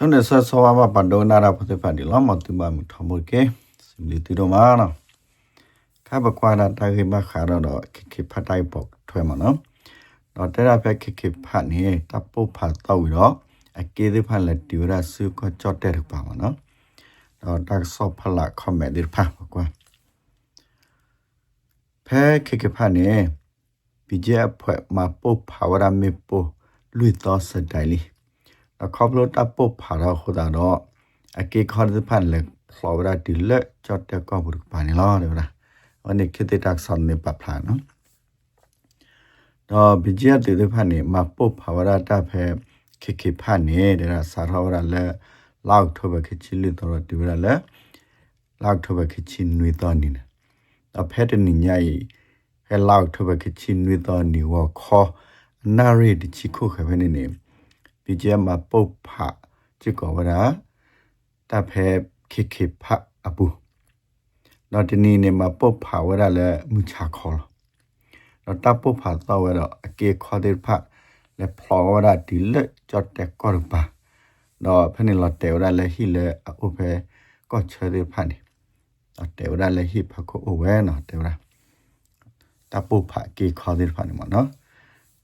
chone sa so wa ba do na ra phote pha di lo ma tu ba mu tho mo ke sim li ti do ma na kha ba kwa na ta ge ma kha ra do ki ki pha tai pok thwe ma no do te ra pha ki ki pha ni ta po pha ta wi do a ke de pha la ti ra su ko chot te ru pa ma no do ta so pha la kho me di pha ma kwa pha ki ki pha ni ပြည့်အဖွဲမှာပို့ပါဝရမေပို့လွေတော်စတိုင်လေး นต์ဒီဖတ်ကွာဖဲခိခိဖတ်နေပြကြဖွဲ့မှာပုတ်ဖာဝရမေပိုလွီတော့စတိုင်လီအခပ်လို့တပ်ပုတ်ဖာတော့ခဒါတော့အကေခေါ်ဒီဖတ်လက်ဖလော်ရတီလက်ကြော့တဲ့ကောဘူးပါနေလားတဲ့ဗျာวันนี้คิดตักสอนในปับพลาเนาะတော့ဘကြတဲ့တဲ့ဖာနေမပုတ်ဖာဝရတာဖဲခိခိဖာနေတဲ့စာရဝရလဲလောက်ထဘခချီလီတော်တူရလဲလောက်ထဘခချီနွေတော်နေတော့ဖဲတဲ့ညညီဖဲလောက်ထဘခချီနွေတော်နေဝခေါ်နာရီတချီခုခဖဲနေနေ ဘကြမပုတ်ဖာချီကောဝရတာဖဲခိခိဖာအပူတော့ဒီနေ့နေမှာပုတ်ဖာဝရလဲမူချခေါ်တော့တပ်ပုတ်ဖာတော့ဝရအကေခေါ်တဲ့ဖာလဲဖလောဝရဒီလက်ကြတ်တဲ့ကောရပါတော့ဖနေလတဲဝရလဲဟိလဲအုပ်ဖဲကောချဲတဲ့ဖာနေတော့တဲဝရလဲဟိဖခုအဝဲနော်တဲဝရတပ်ပုတ်ဖာကေခေါ်တဲ့ဖာနေမှာနော်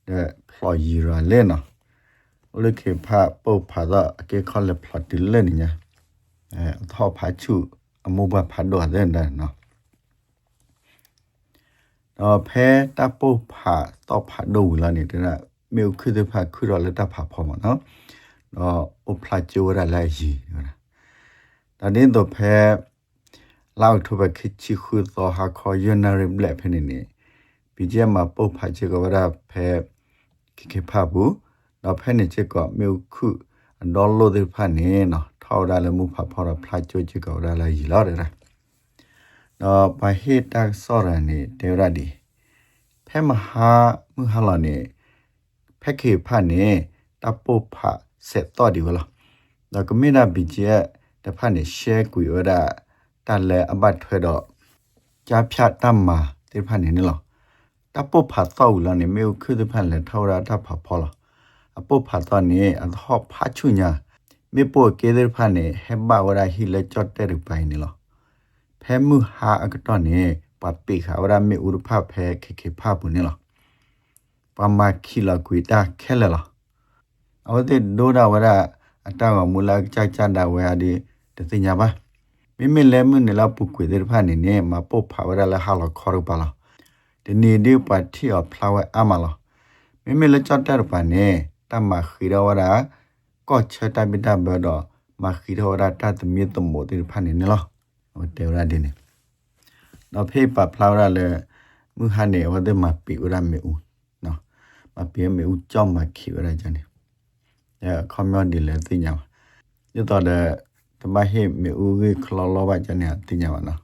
တဲ့ဖလော်ရီရလဲနော် โอเคဖာပုတ်ဖာတော့အကေခေါ်လဲဖလော်ဒီလဲနေညာအဲအထောက်ဖာချူအမှုဘဖတ်တော့တဲ့နော်တော့ဖဲတပ်ပုတ်ဖာတော့ဖတ်တော့လာနေတဲ့မြေခုတဲ့ဖတ်ခုတော့လက်တပ်ဖာဖော်မှာနော်တော့ဥပလာကျိုးရလိုက်ရီနော်ဒါနေတော့ဖဲလောက်ထဘခချီခုတော့ဟာခေါ်ယနာရဘလက်ဖနေနေပြကြမှာပုတ်ဖာချေကဝရဖဲခိခိဖာဘူး တော့ဖဲနေချေကမြေခုဒေါ်လို့တဲ့ဖာနေနော်ထောက်ရလည်းမှုဖဖော်ရဖလာကြွချကောရလည်းရီလာတယ်နော်ဘာဟိတက်စောရနေတေရဒီဖဲမဟာမဟာလာနေဖက်ခေဖနေတပ်ပုဖဆက်တော်ဒီဝလာဒါကမိနာဘီကျက်တဖနေရှဲကွေရတာတလဲအပတ်ထွဲတော့ကြာဖြတ်တမ်းမှာတေဖနေနေလောတပ်ပုဖတော့လာနေမေခုတဖလဲထောက်ရတာဖဖော်လာ အပုဖတော့နေအတော့ဖချွညာမေပိုကေဒရဖာနေဟဘဝရဟီလေချတ်တဲ့ရပိုင်နေလောဖဲမှုဟာအကတော့နေပပိခါဝရမေဥရဖဖဲခေခေဖပုနေလောပမခီလာကွေတာခဲလလောအဝတိဒိုဒဝရအတောင်မူလာကြကြတာဝရဒီတသိညာပါမိမိလဲမှုနေလောက်ပုကွေတဲ့ဖာနေနေမပုတ်ဖာဝရလာဟာလောခေါ်ရပါလောဒီနေဒီပါတီအဖလာဝအမလောမိမိလက်ချတ်တဲ့ပါနေ တမခိရဝရာကောချတပိတဘဒမခိရဝရာတတမီတမိုတိဖာနေနော်တေဝရာဒီနေတော့ဖေးပါဖလာရလေမူဟာနေဝဒမပိဝရမေဦးနော်မပိမေဦးကြောင့်မခိဝရကြနေအဲကွန်မြူနီလေသိညာညတော့တဲ့တမဟိမေဦးကခလောလောပါကြနေသိညာပါနော်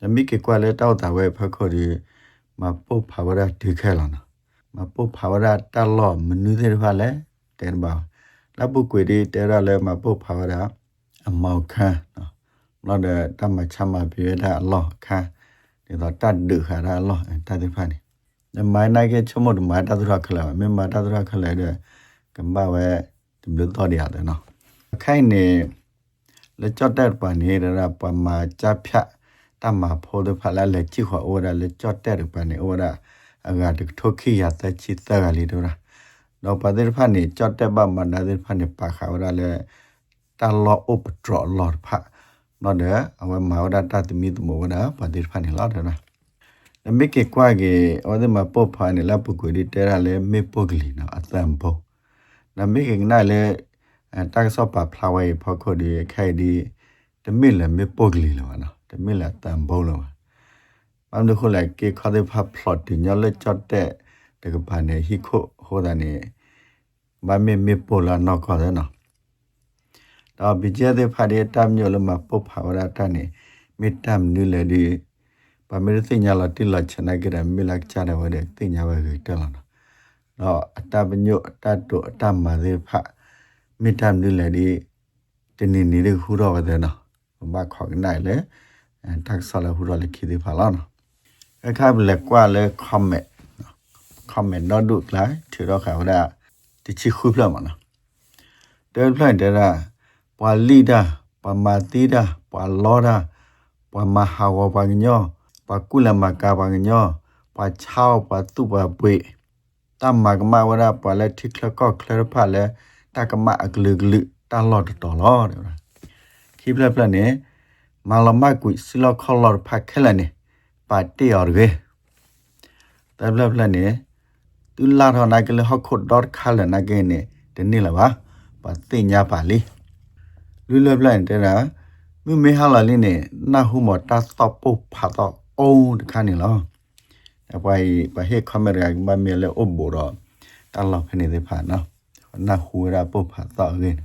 ဒါမိကေကွာလေတောက်တာဝဲဖက်ခေါ်ဒီမပုတ်ဖာဝရဒီခဲလာနော် မပုတ်ဖာဝရတလောမနုသေးရဖလဲတဲပါလပုကွေဒီတဲရလဲမပုတ်ဖာရာအမောက်ခန်းနော်လောတဲ့တမချမပြေတာလောခန်းဒီတော့တတ်ဒုခါရာလောတတ်ဒီဖာနေနမိုင်းနိုင်ကချမတ်မာတသရခလာမမတသရခလာတဲ့ကမ္ဘာဝဲဒီလိုတော့ရတယ်နော်ခိုင်နေလက်ချတ်တဲ့ပနေရပမာချဖြတ်တမဖိုးတဲ့ဖလာလက်ချိခွာအိုရလက်ချတ်တဲ့ပနေအိုရ အဂါတထုတ်ခိရတဲ့ချစ်တဲ့ကလေးတို့လားတော့ပါတဲ့ဖာနေကြတ်တဲ့ဘမနာတဲ့ဖာနေပါခါဝရလေတလောဥပဒရလောဖာနော်တဲ့အဝမဝဒတတမီတမောဝဒပါတဲ့ဖာနေလာတယ်နော်နမိကေကွာကေအဝဒမပုတ်ဖာနေလပုကွေဒီတဲရလေမေပုတ်ကလီနော်အတန်ပုတ်နမိကေနာလေတက်ဆော့ပါဖလာဝဲဖောက်ခုဒီခိုင်ဒီတမိလေမေပုတ်ကလီလောနော်တမိလေတန်ပုတ်လော ဘာလို့ခိုလဲကေခါတဲ့ဖာဖလော့တင်ညလက်ချတ်တဲ့တကပါနေဟိခိုဟိုဒနေဘာမေမေပိုလာနော်ခေါ်တယ်နော်တော့ဘီကျတဲ့ဖာတဲ့တမ်းမျိုးလမပုတ်ဖာဝရတနေမေတ္တမ်နူလေဒီဘာမေသိညာလာတိလာချနာကြရမေလက်ချတဲ့ဝတဲ့သိညာဝဲကြီးတက်လာနော်တော့အတပညုအတတုအတမသေးဖမေတ္တမ်နူလေဒီတနေနေတဲ့ဟူတော့ဝတဲ့နော်ဘာခေါ်နိုင်လေတက်ဆလာဟူတော့လေခိဒီဖာလာနော် အခါဘလက်ကွာလေ comment comment တော့ဒုကလာထီတော့ခါဝဒတချီခုဖလာမနော်တဲဖလိုက်တဲရာပွာလီဒါပွာမာတီဒါပွာလောဒါပွာမဟာဝဘာညောပွာကုလမကာဘာညောပွာချောင်းပွာတုပွာပွေတမ္မာကမဝရပွာလက်ထိခလကောခလရဖလဲတကမအကလူကလူတလော့တော်လောတဲ့ခိပလပလနဲ့မာလမကွိစလခလော်ဖက်ခလနဲ့ ပါတီအော်ရေတဘလပလနဲ့တူလာထော်နာကလဟခုတ်ဒေါတ်ခလနာကဲနဲ့တနေ့လာပါပါသိညာပါလီလူလပလန်တဲ့ရာမိမေဟာလာလင်းနဲ့နာဟုမတာစတော့ပုဖာတော့အုံးတခါနေလောအပွိုင်ပဟေခမရကမမေလေအဘောတော့တလောက်ဖနေတဲ့ဖာနော်နာဟူရာပုဖာတော့ရင်း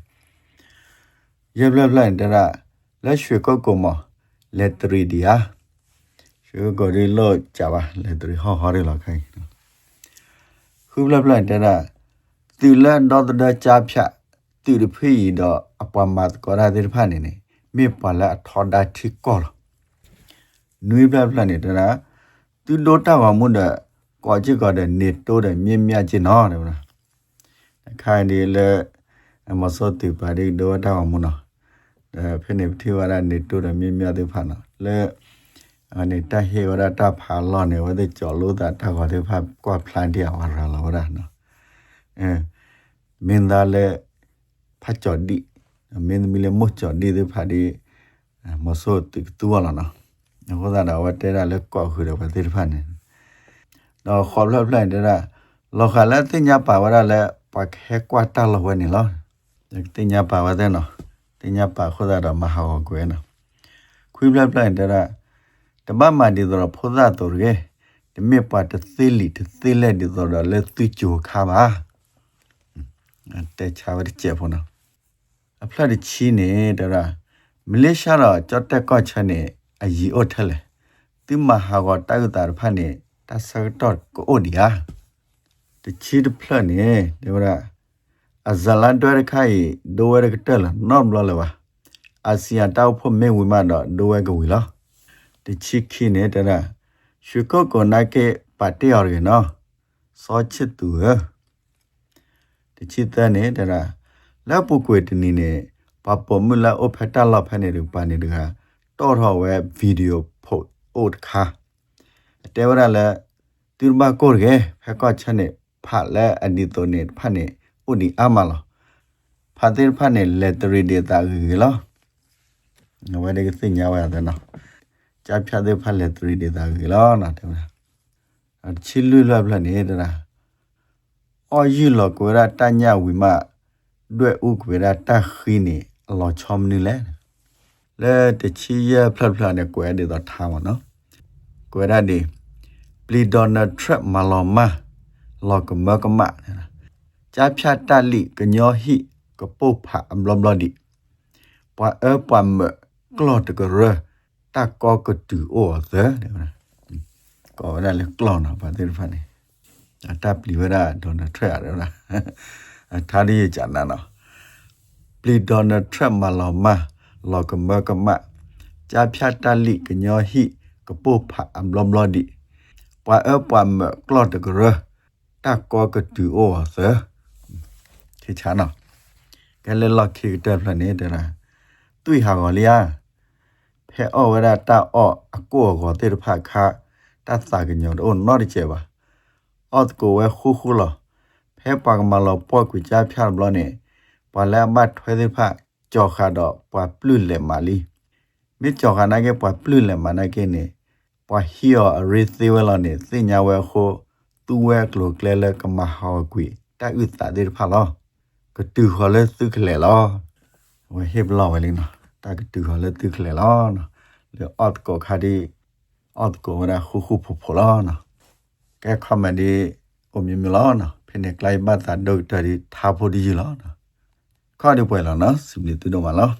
ရဘလပလန်တဲ့ရာလက်ရွှေကုတ်ကုံမလက်ထရီဒီယာ ရွှေကိုရီလို့ကြပါလက်ထရီဟောဟောရလောက်ခိုင်းခုဘလပလန်တဲ့ရာတီလန်တော့တဲ့ချာဖြတ်တီရဖေးတော့အပမတ်ကောရာဒီဖာနေနေမေပလာထောဒါတိကောနွေဘလပလန်နေတဲ့ရာသူဒိုတာဝမွန်းတဲ့ကောချစ်ကောတဲ့နေတိုးတဲ့မြင်းမြတ်ချင်းနော်တဲ့ဗျာခိုင်ဒီလေမစောတိပါရီဒိုတာဝမွန်းနော်အဲဖိနေတိဝရနေတိုးတဲ့မြင်းမြတ်တဲ့ဖာနော်လေအနေတဟေဝရတာဖာလောနေဝတဲ့ကြော်လို့တာတာကော တဲ့ဖာကွာပလန်တီယာဝရလာဝရနော်အဲမင်းသားလေဖတ်ကြော်ဒီမင်းမီလေမတ်ကြော်ဒီတဲ့ဖာဒီမစောတိတူဝလာနော်ဟောတာတော့ဝတဲရလက်ကောက်ခူတယ်ဗတဲ့ဖာနေတော့ခေါ်လပ်လိုက်တဲ့လောခလာတင်ညာပါဝရလဲပါခဲကွာတလဝနေလောတင်ညာပါဝတဲ့နော်တင်ညာပါခေါ်တာတော့မဟာကွယ်နော်ခွေးပလက်ပလိုက်တဲ့ တမမဒီတော့ဖောသာတော်ရဲ့တမေပါတသေးလီတသေးလက်ဒီတော့လဲသူချိုခါပါတဲ့ချာဝရကျေဖို့နော်အဖလက်ချီနေတဲ့မလေးရှားတော့ကြော့တက်ကော့ချက်နေအကြီးအိုထလဲတိမဟာကတိုက်တာဖတ်နေတဆတော့ကိုအိုဒီယာတချီတဖလက်နေဒီဝရအဇလန်တွဲခိုင်ဒိုဝရကတက်လနော်ဘလလပါအာဆီယံတောက်ဖို့မေဝီမတော့ဒိုဝဲကဝီလား တချီခိနေတဲ့ရာရွှေကုတ်ကိုနိုင်ကေပါတီအော်ရနော်စောချစ်သူဟတချီတဲ့နေတဲ့ရာလက်ပုကွေတနီနေပပမူလာအဖက်တာလဖနေရပါနေတကာတော့တော့ဝဲဗီဒီယိုဖို့အိုတခါတဲဝရလဲတူမကိုရကေဖက်ကော့ချက်နေဖတ်လဲအဒီတိုနေဖတ်နေဥဒီအမလာဖတ်တဲ့ဖတ်နေလက်တရီဒေတာကြီးလောငဝဲတဲ့သိညာဝရတဲ့နော် ကြာဖြတ်တဲ့ဖတ်လက်တရီဒေတာကြီးလောနော်တဲ့အချီလူလဘလနေတဲ့လားအော်ယူလောကိုရတညဝီမတွေ့ဥကွေရတခီနေအလောချောမနီလဲလဲတချီရဖလတ်ဖလတ်နဲ့ကွဲတဲ့တော့ထားပါနော်ကွဲရတဲ့ပလီဒေါ်နာထရက်မလောမလောကမကမကြာဖြတ်တလိကညောဟိ ကပုတ်ဖာအမလမလဒီပွာအပွာမကလော့တကရတကောကတူအော်သဲကောရလေကလောနာပါတဲ့ဖာနေအတပ်လီဝရဒေါ်နာထရက်ရလားထားရကြနာနော်ပလီဒေါ်နာထရက်မလောမလောကမကမကြာဖြတ်တလိကညောဟိကပုတ်ဖာအမလမလဒီပွာအပွာမကလော့တကရတကောကတူအော်သဲခေချာနော်ကဲလေလောက်ခေတက်ဖနေတဲ့လားတွေ့ဟာကောလျာ ဖဲအော်ဝရတာအော့အကိုကောတေဖခါတတ်စာကညောတော့နော်ဒီချေပါအော့ကိုဝဲခူခူလောဖဲပါကမလောပွက်ကွကြဖြတ်ဘလနေပါလာမတ်ထွဲတဲ့ဖကြောခါတော့ပွာပလူလေမာလီမိကြောခါနာကေပွာပလူလေမာနာကေနေပွာဟီယောအရီသေးဝလနေစညာဝဲခိုသူဝဲကလိုကလဲလကမဟာကွီတိုက်ဥတာတဲ့ဖလောကတူခလဲသူခလဲလောဝဟေဘလောဝလင်းနော် တာကတူခလဲသူခလဲလောနော်လေအော့ကိုခါဒီအော့ကိုရခုခုဖဖလောနော်ကဲခမဒီအမြင်မလောနော်ဖိနေကလိုက်မတ်တာဒုတ်တရီထားဖို့ဒီလောနော်ခါဒီပွဲလောနော်စီမီတူတော့မလော